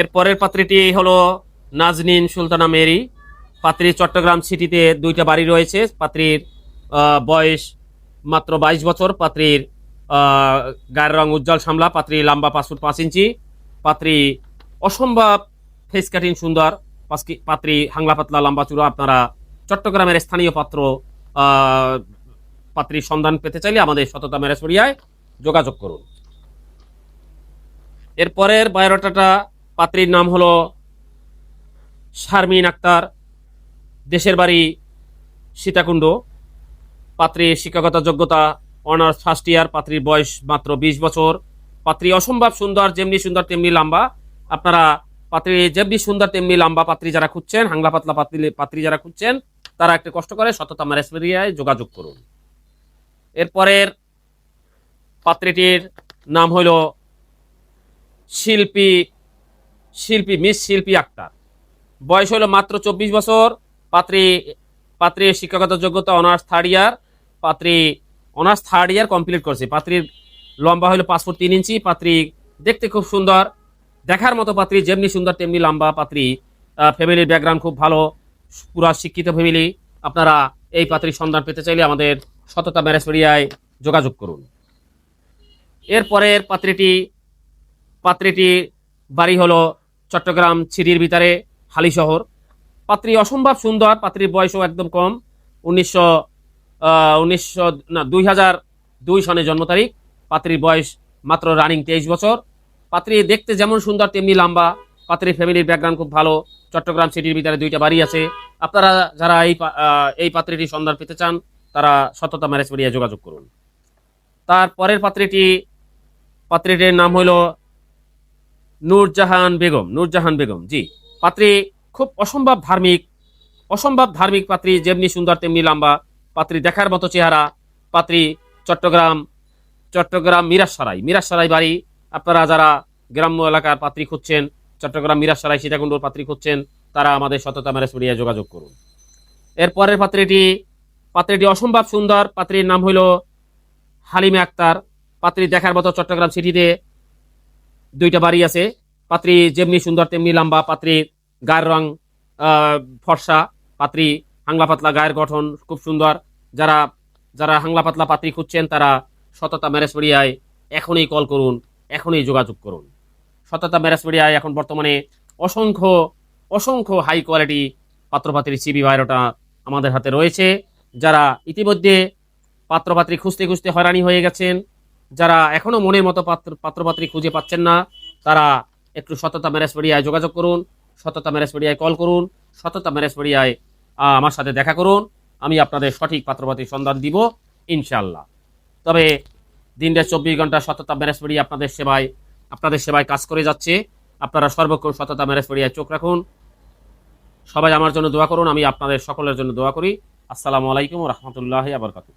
এর পরের পাত্রীটি হলো নাজনীন সুলতানা মেরি। পাত্রী চট্টগ্রাম সিটিতে দুইটা বাড়ি রয়েছে। পাত্রীর বয়স মাত্র বাইশ বছর। পাত্রীর গায়ের রং উজ্জ্বল সামলা। পাত্রী লম্বা পাঁচ ফুট পাঁচ ইঞ্চি। পাত্রী অসম্ভব ফেস কাটিং সুন্দর। পাত্রী হাংলা পাতলা লম্বা চূড়া। আপনারা চট্টগ্রামের স্থানীয় পাত্র পাত্রীর সন্ধান পেতে চাইলে আমাদের সততা ম্যারেজরিয়ায় যোগাযোগ করুন। এরপরের বায়োডাটাটা পাত্রীর নাম হলো শারমিন আক্তার, দেশের বাড়ি সীতাকুণ্ড। পাত্রীর শিক্ষাগত যোগ্যতা, অনার্স ফার্স্ট ইয়ার পাত্রীর বয়স মাত্র বিশ বছর। পাত্রী অসম্ভব সুন্দর, যেমনি সুন্দর, তেমনি লম্বা। আপনারা পাত্রী যেমনি সুন্দর, তেমনি লম্বা পাত্রী যারা খুঁজছেন, হাংলা পাতলা পাত্রী পাত্রী যারা খুঁজছেন, তারা একটু কষ্ট করে সততা ম্যারেজমেরিয়ায় যোগাযোগ করুন। এরপরের পাত্রীটির নাম হইল শিল্পী শিল্পী মিস শিল্পী আক্তার বয়স হলো মাত্র চব্বিশ বছর। পাত্রী পাত্রীর শিক্ষাগত যোগ্যতা অনার্স থার্ড ইয়ার পাত্রী অনার্স থার্ড ইয়ার কমপ্লিট করছে। পাত্রীর লম্বা হলো পাঁচ ফুট তিন ইঞ্চি। পাত্রী দেখতে খুব সুন্দর। দেখার মতো পাত্রী, যেমনি সুন্দর, তেমনি লম্বা। পাত্রী ফ্যামিলির ব্যাকগ্রাউন্ড খুব ভালো। পুরা শিক্ষিত ফ্যামিলি আপনারা এই পাত্রীর সন্ধান পেতে চাইলে আমাদের সততা ম্যারেজ মিডিয়ায় যোগাযোগ করুন। এরপরের পাত্রীটি পাত্রীটি বাড়ি হলো চট্টগ্রাম ছিরির ভিতরে হালি শহর। পাত্রী অসম্ভব সুন্দর, পাত্রীর বয়সও একদম কম। উনিশশো উনিশশো, না, দুই হাজার দুই সনে জন্ম তারিখ। পাত্রীর বয়স মাত্র রানিং তেইশ বছর। পাত্রী দেখতে যেমন সুন্দর, তেমনি লম্বা। পাত্রীর ফ্যামিলির ব্যাকগ্রাউন্ড খুব ভালো। চট্টগ্রাম সিটির ভিতরে দুইটা বাড়ি আছে। আপনারা যারা এই এই পাত্রীটির সন্ধান পেতে চান, তারা সততা ম্যারেজ মিডিয়ায় যোগাযোগ করুন। তার পরের পাত্রীটি, পাত্রীটির নাম হলো নূরজাহান বেগম নূরজাহান বেগম, জি। পাত্রী খুব অসম্ভব ধার্মিক অসম্ভব ধার্মিক পাত্রী, যেমনি সুন্দর তেমনি লম্বা। পাত্রী দেখার মতো চেহারা। পাত্রী চট্টগ্রাম চট্টগ্রাম মিরাসরাই মিরাসরাই বাড়ি। আপনারা যারা গ্রাম্য এলাকার পাত্রী খুঁজছেন, চট্টগ্রাম মিরাসরাই, সীতাকুণ্ডর পাত্রী খুঁজছেন, তারা আমাদের সততা ম্যারেজ মিডিয়ায় যোগাযোগ করুন। এরপরের পাত্রীটি পাত্রীটি অসম্ভব সুন্দর। পাত্রীর নাম হইল হালিমে আক্তার। পাত্রী দেখার মতো চট্টগ্রাম সিটিতে দুইটা বাড়ি আছে। পাত্রী যেমনি সুন্দর, তেমনি লম্বা, পাত্রী গায়ের রং ফর্সা, পাত্রী হাংলা পাতলা গায়ের গঠন খুব সুন্দর। যারা যারা হাংলা পাতলা পাত্রী খুঁজছেন, তারা সততা ম্যারেজ মিডিয়ায় এখনই কল করুন, এখনই যোগাযোগ করুন। সততা ম্যারেজ মিডিয়ায় এখন বর্তমানে অসংখ্য অসংখ্য হাই কোয়ালিটি পাত্রপাত্রী সিবি বায়োটা আমাদের হাতে রয়েছে। যারা ইতিমধ্যে পাত্রপাত্রী খুঁজতে খুঁজতে হয়রানি হয়ে গেছেন, যারা এখনও মনের মতো পাত্র, পাত্রপাত্রী খুঁজে পাচ্ছেন না, তারা একটু সততা ম্যারেজ মিডিয়ায় যোগাযোগ করুন, সততা ম্যারেজ মিডিয়ায় কল করুন, সততা ম্যারেজ মিডিয়ায় আমার সাথে দেখা করুন, আমি আপনাদের সঠিক পাত্রপাত্রীর সন্ধান দিব ইনশাল্লাহ তবে দিনটা চব্বিশ ঘণ্টা সততা ম্যারেজ মিডিয়া আপনাদের সেবায় আপনাদের সেবায় কাজ করে যাচ্ছে, আপনারা সর্বক্ষণ সততা ম্যারেজ মিডিয়ায় চোখ রাখুন। সবাই আমার জন্য দোয়া করুন, আমি আপনাদের সকলের জন্য দোয়া করি। আসসালামু আলাইকুম রহমতুল্লাহ আবরকাতুহ